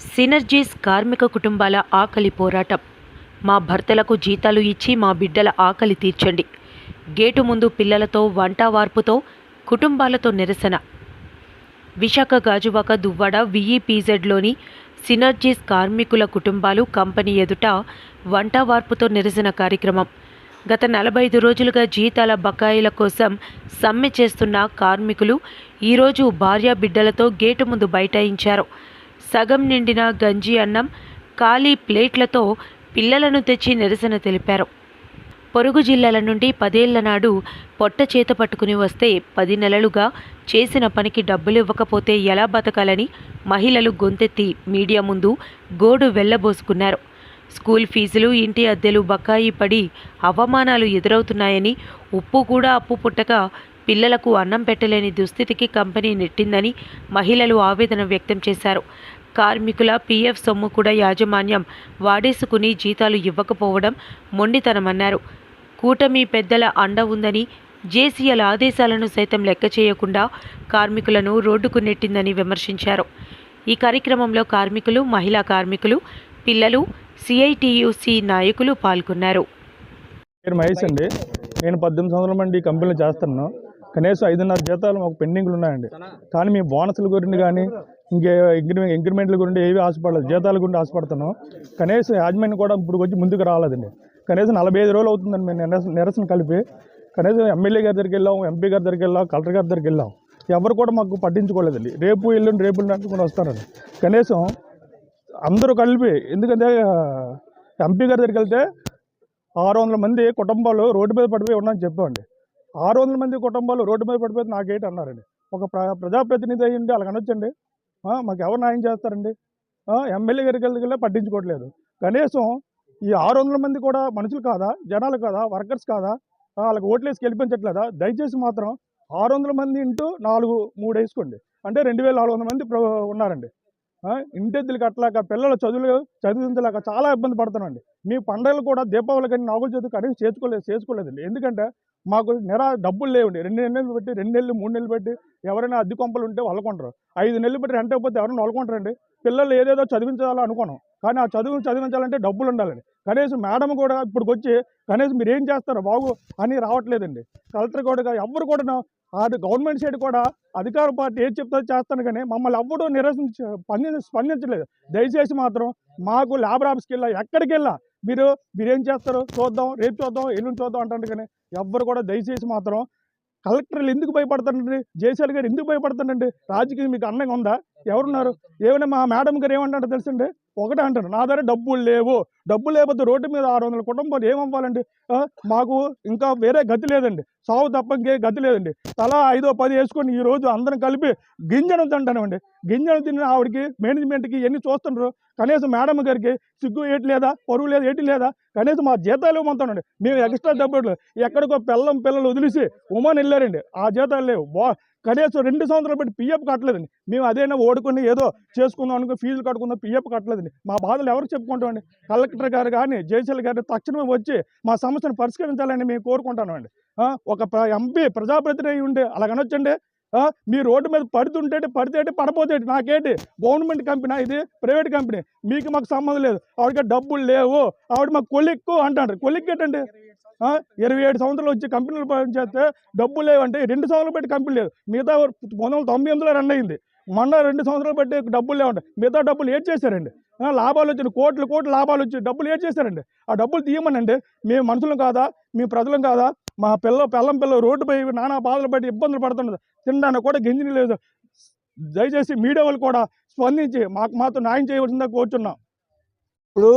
Synergies కార్మిక కుటుంబాల ఆకలి పోరాటం. మా భర్తలకు జీతాలు ఇచ్చి మా బిడ్డల ఆకలి తీర్చండి. గేటు ముందు పిల్లలతో వంట వార్పుతో కుటుంబాలతో నిరసన. విశాఖ గాజువాక దువ్వాడ విఈపీజెడ్లోని సినర్జీస్ కార్మికుల కుటుంబాలు కంపెనీ ఎదుట వంట వార్పుతో నిరసన కార్యక్రమం. గత నలభై ఐదు రోజులుగా జీతాల బకాయిల కోసం సమ్మె చేస్తున్న కార్మికులు ఈరోజు భార్యా బిడ్డలతో గేటు ముందు బైఠాయించారు. సగం నిండిన గంజి అన్నం ఖాళీ ప్లేట్లతో పిల్లలను తెచ్చి నిరసన తెలిపారు. పొరుగు జిల్లాల నుండి పదేళ్ళ నాడు పొట్ట చేత పట్టుకుని వస్తే పది నెలలుగా చేసిన పనికి డబ్బులు ఇవ్వకపోతే ఎలా బతకాలని మహిళలు గొంతెత్తి మీడియా ముందు గోడు వెళ్ళబోసుకున్నారు స్కూల్ ఫీజులు ఇంటి అద్దెలు బకాయి పడి అవమానాలు ఎదురవుతున్నాయని ఉప్పు కూడా అప్పు పుట్టక పిల్లలకు అన్నం పెట్టలేని దుస్థితికి కంపెనీ నెట్టిందని మహిళలు ఆవేదన వ్యక్తం చేశారు. కార్మికుల పీఎఫ్ సొమ్ము కూడా యాజమాన్యం వాడేసుకుని జీతాలు ఇవ్వకపోవడం మొండితనమన్నారు. కూటమి పెద్దల అండ ఉందని జేసీఎల్ ఆదేశాలను సైతం లెక్క చేయకుండా కార్మికులను రోడ్డుకు నెట్టిందని విమర్శించారు. ఈ కార్యక్రమంలో కార్మికులు మహిళా కార్మికులు పిల్లలు సిఐటియుసి నాయకులు పాల్గొన్నారు. మహేష్ అండి. నేను పద్దెనిమిది సంవత్సరాల మంది ఈ కంపెనీలో చేస్తున్నాను. కనీసం ఐదున్నర జీతాలు మాకు పెండింగ్లు ఉన్నాయండి. కానీ మీ బోనస్ల గురించి కానీ ఇంకే ఇంక్రిమెంట్ ఇంక్రిమెంట్ల గురించి ఏవి ఆశపడలేదు. జీతాల గురించి ఆశపడుతున్నాం. కనీసం యాజమాన్యం కూడా ఇప్పుడు వచ్చి ముందుకు రాలేదండి. కనీసం నలభై ఐదు రోజులు అవుతుందండి మేము నిరసన నిరసన కలిపి. కనీసం ఎమ్మెల్యే గారి దగ్గరికి వెళ్ళాం ఎంపీ గారి దగ్గరికి వెళ్ళాం కలెక్టర్ గారి దగ్గరికి వెళ్ళాం. ఎవరు కూడా మాకు పట్టించుకోలేదండి. రేపు ఎల్లుండి రేపు ఎల్లుండి అనుకుని వస్తారండి. కనీసం అందరూ కలిపి ఎందుకంటే ఎంపీ గారి దగ్గరికి వెళ్తే ఆరు వందల మంది కుటుంబాలు రోడ్డు మీద పడిపోయి ఉన్నాయని చెప్పండి ఆరు వందల మంది కుటుంబాలు రోడ్డు మీద పడిపోయి నాకేంటి అన్నారండి. ఒక ప్ర ప్రజాప్రతినిధి అయ్యండి వాళ్ళకి అనొచ్చండి. మాకు ఎవరు న్యాయం చేస్తారండి? ఎమ్మెల్యే గారికి వెళ్ళి పట్టించుకోవట్లేదు. కనీసం ఈ ఆరు వందల మంది కూడా మనుషులు కాదా? జనాలు కాదా? వర్కర్స్ కాదా? వాళ్ళకి ఓట్లేసి గెలిపించట్లేదా? దయచేసి మాత్రం ఆరు వందల మంది ఇంటూ నాలుగు మూడు వేసుకోండి. అంటే రెండు వేల నాలుగు వందల మంది ప్ర- ఉన్నారండి. ఇంటెద్దులు కట్టలేక పిల్లల చదువులు చదివించలేక చాలా ఇబ్బంది పడుతున్నాండి మీ పండుగలు కూడా దీపావళి కానీ నాగుల చదువు కనీసం చేసుకోలేదు చేసుకోలేదండి. ఎందుకంటే మాకు నిరా డబ్బులు లేవండి. రెండు నెలలు పెట్టి రెండు నెలలు మూడు నెలలు పెట్టి ఎవరైనా అద్దె కొంపలు ఉంటే వాళ్ళకుంటారు ఐదు నెలలు పెట్టి రెంట్ అయిపోతే ఎవరైనా వాళ్ళకుంటారండి పిల్లలు ఏదేదో చదివించాలో అనుకున్నాం కానీ ఆ చదువు చదివించాలంటే డబ్బులు ఉండాలండి. కనీసం మేడం కూడా ఇప్పుడు వచ్చి కనీసం మీరు ఏం చేస్తారు బాగు అని రావట్లేదండి. కలెక్టర్ కూడా ఎవరు కూడా అటు గవర్నమెంట్ సైడ్ కూడా అధికార పార్టీ ఏది చెప్తే చేస్తాను కానీ మమ్మల్ని ఎవ్వడూ నిరసించ స్పందించ స్పందించలేదు. దయచేసి మాత్రం మాకు ల్యాబ్ ఆఫీస్కి వెళ్ళా ఎక్కడికి వెళ్ళా మీరు మీరేం చేస్తారు చూద్దాం రేపు చూద్దాం ఎల్లుండి చూద్దాం అంటారు కానీ ఎవ్వరు కూడా దయచేసి మాత్రం కలెక్టర్లు ఎందుకు భయపడతాడండి జయశాల్ గారు ఎందుకు భయపడతాడండి రాజకీయం మీకు అండంగా ఉందా? ఎవరున్నారు? ఏమైనా మా మేడం గారు ఏమంటారో తెలుసండి? ఒకటే అంటారు నా దగ్గర డబ్బులు లేవు. డబ్బులు లేకపోతే రోడ్డు మీద ఆరు వందల కుటుంబాలు ఏమవ్వాలండి? మాకు ఇంకా వేరే గతి లేదండి. సాగు తప్ప ఇంకే గతి లేదండి. తలా ఐదో పది వేసుకొని ఈరోజు అందరం కలిపి గింజను తింటానండి. గింజను తిన్న ఆవిడకి మేనేజ్మెంట్కి ఎన్ని చూస్తుండ్రు. కనీసం మేడం గారికి సిగ్గు ఏటి లేదా పరువు లేదా ఏటి లేదా కనీసం మా జీతాలు ఇవ్వమంటానండి. మేము ఎక్స్ట్రా డబ్బులు ఎక్కడికో పిల్లం పిల్లలు వదిలేసి ఉమాన్ వెళ్ళారండి. ఆ జీతాలు లేవు. బా కనీసం రెండు సంవత్సరాలు పెట్టి పిఎఫ్ కట్టలేదండి. మేము అదేనా ఓడుకొని ఏదో చేసుకుందాం అనుకో ఫీజులు కట్టుకుందాం పిఎఫ్ కట్టలేదండి. మా బాధలు ఎవరు చెప్పుకుంటామండి? కలెక్టర్ గారు కానీ జేసీఎల్ గారు తక్షణమే వచ్చి మా సమస్యను పరిష్కరించాలని మేము కోరుకుంటామండి. ఒక ఎంపీ ప్రజాప్రతినిధి ఉండే అలాగనొచ్చండి. మీ రోడ్డు మీద పడుతుంటే పడితే పడపోతేటి నాకేంటి? గవర్నమెంట్ కంపెనీ ఇది ప్రైవేట్ కంపెనీ. మీకు మాకు సంబంధం లేదు. ఆవిడకి డబ్బులు లేవు. ఆవిడ మాకు కొలిక్కు అంటాడు కొలిక్కేటండి? ఇరవై ఏడు సంవత్సరాలు వచ్చి కంపెనీలు పనిచేస్తే డబ్బులు లేవంటే రెండు సంవత్సరాలు పెట్టి కంపెనీ లేదు. మిగతా పంతొమ్మిది వందల తొంభై ఎనిమిదిలో రన్ అయింది. మొన్న రెండు సంవత్సరాలు పెట్టి డబ్బులు లేవంటే మిగతా డబ్బులు ఏం చేశారండి? లాభాలు వచ్చిన కోట్లు కోట్లు లాభాలు వచ్చి డబ్బులు ఏం చేశారండి? ఆ డబ్బులు తీయమనండి. మేము మనుషులం కాదా? మీ ప్రజలం కాదా? మా పిల్ల పిల్లం పిల్ల రోడ్డుపై నానా బాధలు పడి ఇబ్బందులు పడుతున్నది. తినడానికి కూడా గింజని లేదు. దయచేసి మీడియా వాళ్ళు కూడా స్పందించి మాకు మాత్రం న్యాయం చేయవలసిందా కోరుచున్నాం. ఇప్పుడు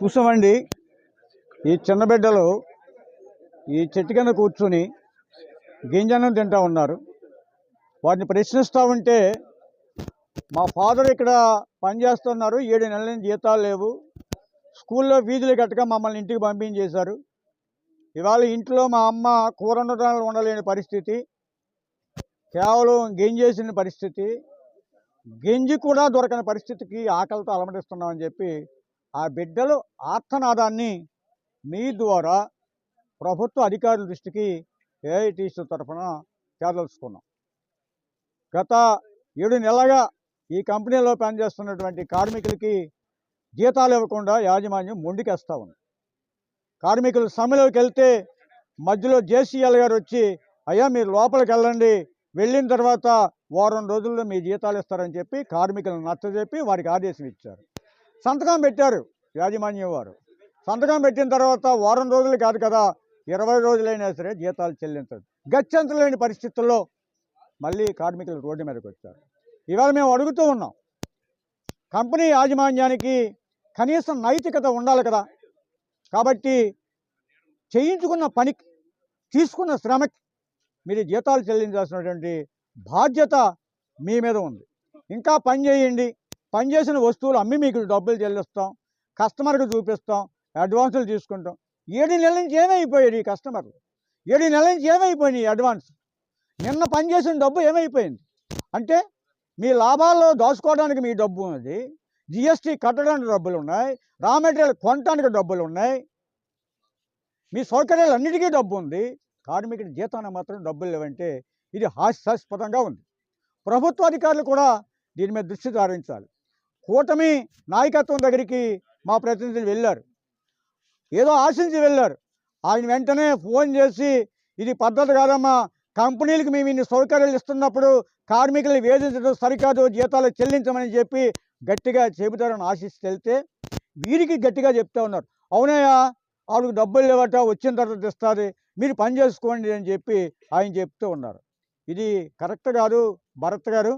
చూసామండి ఈ చిన్న బిడ్డలు ఈ చెట్టు కింద కూర్చొని గింజనం తింటూ ఉన్నారు. వాటిని ప్రశ్నిస్తూ ఉంటే మా ఫాదర్ ఇక్కడ పనిచేస్తున్నారు ఏడు నెలల నుంచి జీతాలు లేవు. స్కూల్లో ఫీజులు కట్టక మమ్మల్ని ఇంటికి పంపించేశారు. ఇవాళ ఇంట్లో మా అమ్మ కూర వండటాలు ఉండలేని పరిస్థితి. కేవలం గెంజేసిన పరిస్థితి. గెంజి కూడా దొరకని పరిస్థితికి ఆకలితో అలమటిస్తున్నామని చెప్పి ఆ బిడ్డలు ఆర్తనాదాన్ని మీ ద్వారా ప్రభుత్వ అధికారుల దృష్టికి ఏఐటీసీ తరఫున చేరదలుచుకున్నాం. గత ఏడు నెలలుగా ఈ కంపెనీలో పనిచేస్తున్నటువంటి కార్మికులకి జీతాలు ఇవ్వకుండా యాజమాన్యం మొండికేస్తూ ఉంది. కార్మికులు సమ్మెలోకి వెళ్తే మధ్యలో జేసీఎల్ గారు వచ్చి అయ్యా మీరు లోపలికి వెళ్ళండి వెళ్ళిన తర్వాత వారం రోజుల్లో మీ జీతాలు ఇస్తారని చెప్పి కార్మికులను నచ్చజెప్పి వారికి ఆదేశం ఇచ్చారు. సంతకం పెట్టారు యాజమాన్యం వారు. సంతకం పెట్టిన తర్వాత వారం రోజులు కాదు కదా ఇరవై రోజులైనా సరే జీతాలు చెల్లించదు గత్యంతరం లేని పరిస్థితుల్లో మళ్ళీ కార్మికులు రోడ్డు మీదకి వచ్చారు. ఇవాళ మేము అడుగుతూ ఉన్నాం కంపెనీ యాజమాన్యానికి కనీసం నైతికత ఉండాలి కదా. కాబట్టి చేయించుకున్న పనికి తీసుకున్న శ్రమకి మీరు జీతాలు చెల్లించాల్సినటువంటి బాధ్యత మీ మీద ఉంది. ఇంకా పని చేయండి పనిచేసిన వస్తువులు అమ్మి మీకు డబ్బులు చెల్లిస్తాం కస్టమర్కి చూపిస్తాం అడ్వాన్సులు తీసుకుంటాం. ఏడు నెలల నుంచి ఏమైపోయాడు ఈ కస్టమర్లు? ఏడు నెలల నుంచి ఏమైపోయినాయి అడ్వాన్స్? నిన్న పని చేసిన డబ్బు ఏమైపోయింది? అంటే మీ లాభాల్లో దాచుకోవడానికి మీ డబ్బు ఉన్నది జిఎస్టీ కట్టడానికి డబ్బులు ఉన్నాయి రా మెటీరియల్ కొనడానికి డబ్బులు ఉన్నాయి మీ సౌకర్యాలు అన్నిటికీ డబ్బు ఉంది. కార్మికుడి జీతాన్ని మాత్రం డబ్బులు లేవంటే ఇది హాస్యాస్పదంగా ఉంది. ప్రభుత్వ అధికారులు కూడా దీని మీద దృష్టి సారించాలి. కూటమి నాయకత్వం దగ్గరికి మా ప్రతినిధులు వెళ్ళారు. ఏదో ఆశించి వెళ్ళారు. ఆయన వెంటనే ఫోన్ చేసి ఇది పద్ధతి కాదమ్మా కంపెనీలకు మేము ఇన్ని సౌకర్యాలు ఇస్తున్నప్పుడు కార్మికులు వేధించడం సరికాదు జీతాలు చెల్లించమని చెప్పి గట్టిగా చెబుతారని ఆశిస్తే వెళ్తే వీరికి గట్టిగా చెప్తా ఉన్నారు. అవునయ్యా వాళ్ళకి డబ్బులు లేవట వచ్చిన తర్వాత ఇస్తుంది మీరు పని చేసుకోండి అని చెప్పి ఆయన చెప్తూ ఉన్నారు. ఇది కరెక్ట్ కాదు భరత్ గారు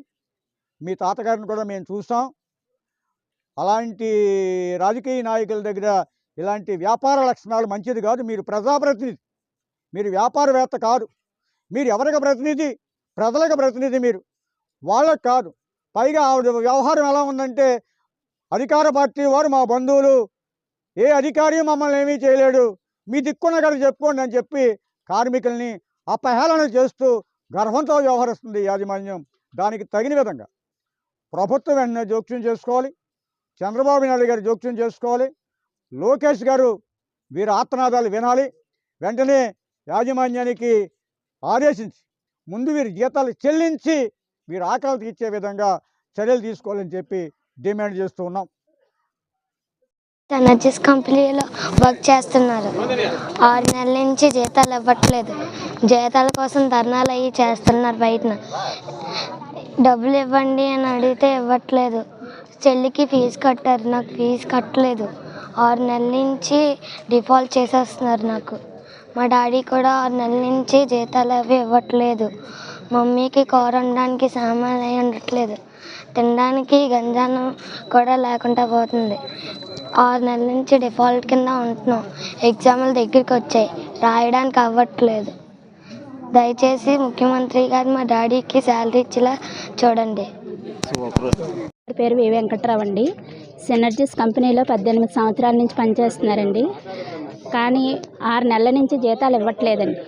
మీ తాతగారిని కూడా మేము చూసాం. అలాంటి రాజకీయ నాయకుల దగ్గర ఇలాంటి వ్యాపార లక్షణాలు మంచిది కాదు. మీరు ప్రజాప్రతినిధి. మీరు వ్యాపారవేత్త కాదు. మీరు ఎవరికి ప్రతినిధి? ప్రజలకు ప్రతినిధి మీరు. వాళ్ళకి కాదు. పైగా ఆవిడ వ్యవహారం ఎలా ఉందంటే అధికార పార్టీ వారు మా బంధువులు ఏ అధికారి మమ్మల్ని ఏమీ చేయలేడు. మీ దిక్కున్న కదా చెప్పుకోండి అని చెప్పి కార్మికుల్ని అపహేళన చేస్తూ గర్వంతో వ్యవహరిస్తుంది యాజమాన్యం. దానికి తగిన విధంగా ప్రభుత్వం వెంటనే జోక్యం చేసుకోవాలి. చంద్రబాబు నాయుడు గారు జోక్యం చేసుకోవాలి. లోకేష్ గారు వీరి ఆత్మనాదాలు వినాలి. వెంటనే యాజమాన్యానికి ఆదేశించి ముందు వీరి జీతాలు చెల్లించి వీరు ఆకలి తీర్చే విధంగా చర్యలు తీసుకోవాలని చెప్పి డిమాండ్ చేస్తూ ఉన్నాం. ఎనర్జీస్ కంపెనీలో వర్క్ చేస్తున్నారు. ఆరు నెలల నుంచి జీతాలు ఇవ్వట్లేదు. జీతాల కోసం ధర్నాలు అవి చేస్తున్నారు బయటన. డబ్బులు ఇవ్వండి అని అడిగితే ఇవ్వట్లేదు. చెల్లికి ఫీజు కట్టారు. నాకు ఫీజు కట్టలేదు. ఆరు నెలల నుంచి డిఫాల్ట్ చేసేస్తున్నారు నాకు. మా డాడీ కూడా ఆరు నెలల నుంచి జీతాలు అవి ఇవ్వట్లేదు. మమ్మీకి కూర వండడానికి సామాన్లు అవి ఉండట్లేదు తినడానికి గంజానం కూడా లేకుండా పోతుంది. ఆరు నెలల నుంచి డిఫాల్ట్ కింద ఉంటున్నాం. ఎగ్జాములు దగ్గరికి వచ్చాయి. రాయడానికి అవ్వట్లేదు. దయచేసి ముఖ్యమంత్రి గారు మా డాడీకి శాలరీ ఇచ్చేలా చూడండి. పేరు వి వెంకట్రావు అండి. సినర్జీస్ కంపెనీలో పద్దెనిమిది సంవత్సరాల నుంచి పనిచేస్తున్నారండి. కానీ ఆరు నెలల నుంచి జీతాలు ఇవ్వట్లేదండి.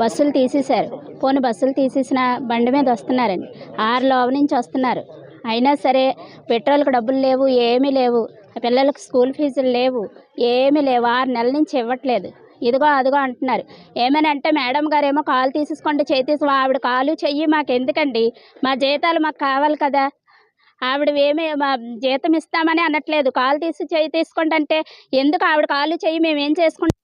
బస్సులు తీసేశారు. పోనీ బస్సులు తీసేసిన బండి మీద వస్తున్నారండి. ఆరు లోవ నుంచి వస్తున్నారు. అయినా సరే పెట్రోల్కి డబ్బులు లేవు ఏమీ లేవు. పిల్లలకు స్కూల్ ఫీజులు లేవు ఏమీ లేవు. ఆరు నెలల నుంచి ఇవ్వట్లేదు. ఇదిగో అదిగో అంటున్నారు. ఏమైనా అంటే మేడం గారేమో కాలు తీసేసుకోండి చేయి తీసుకో ఆవిడ కాలు చెయ్యి మాకు ఎందుకండి మా జీతాలు మాకు కావాలి కదా. ఆవిడ ఏమి మా జీతం ఇస్తామని అనట్లేదు. కాలు తీసి చేయి తీసుకోండి అంటే ఎందుకు ఆవిడ కాలు చెయ్యి మేము ఏం చేసుకుంటాం?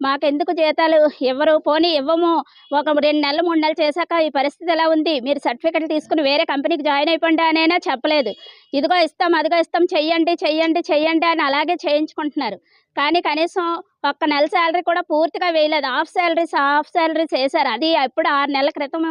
మాకెందుకు జీతాలు ఇవ్వరు? పోనీ ఇవ్వము. ఒక రెండు నెలలు మూడు నెలలు చేశాక ఈ పరిస్థితి ఎలా ఉంది? మీరు సర్టిఫికెట్ తీసుకుని వేరే కంపెనీకి జాయిన్ అయిపోండి అనైనా చెప్పలేదు. ఇదిగో ఇస్తాం అదిగో ఇస్తాం చెయ్యండి చెయ్యండి చెయ్యండి అని అలాగే చేయించుకుంటున్నారు. కానీ కనీసం ఒక్క నెల శాలరీ కూడా పూర్తిగా వేయలేదు. హాఫ్ శాలరీస్ హాఫ్ శాలరీస్ వేశారు అది ఎప్పుడు ఆరు నెలల క్రితం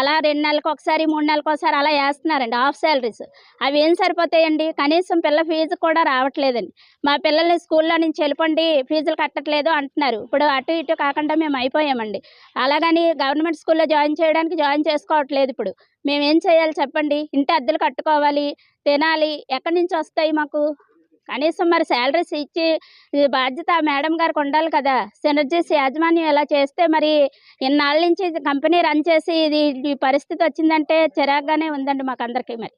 అలా రెండు నెలలకు ఒకసారి మూడు నెలలకు ఒకసారి అలా వేస్తున్నారండి హాఫ్ శాలరీస్ అవి ఏం సరిపోతాయండి? కనీసం పిల్ల ఫీజు కూడా రావట్లేదండి. మా పిల్లల్ని స్కూల్లో నుంచి వెళ్ళిపోండి ఫీజులు కట్టట్లేదు అంటున్నారు. ఇప్పుడు అటు ఇటు కాకుండా మేము అయిపోయామండి. అలాగని గవర్నమెంట్ స్కూల్లో జాయిన్ చేయడానికి జాయిన్ చేసుకోవట్లేదు ఇప్పుడు. మేము ఏం చేయాలి చెప్పండి? ఇంటి అద్దెలు కట్టుకోవాలి తినాలి. ఎక్కడి నుంచి వస్తాయి మాకు? కనీసం మరి శాలరీస్ ఇచ్చి బాధ్యత మేడం గారికి ఉండాలి కదా. సినర్జీస్ యాజమాన్యం ఇలా చేస్తే మరి ఇన్నాళ్ళ నుంచి ఇది కంపెనీ రన్ చేసి ఇది ఈ పరిస్థితి వచ్చిందంటే చిరాగ్గానే ఉందండి మాకు అందరికీ మరి.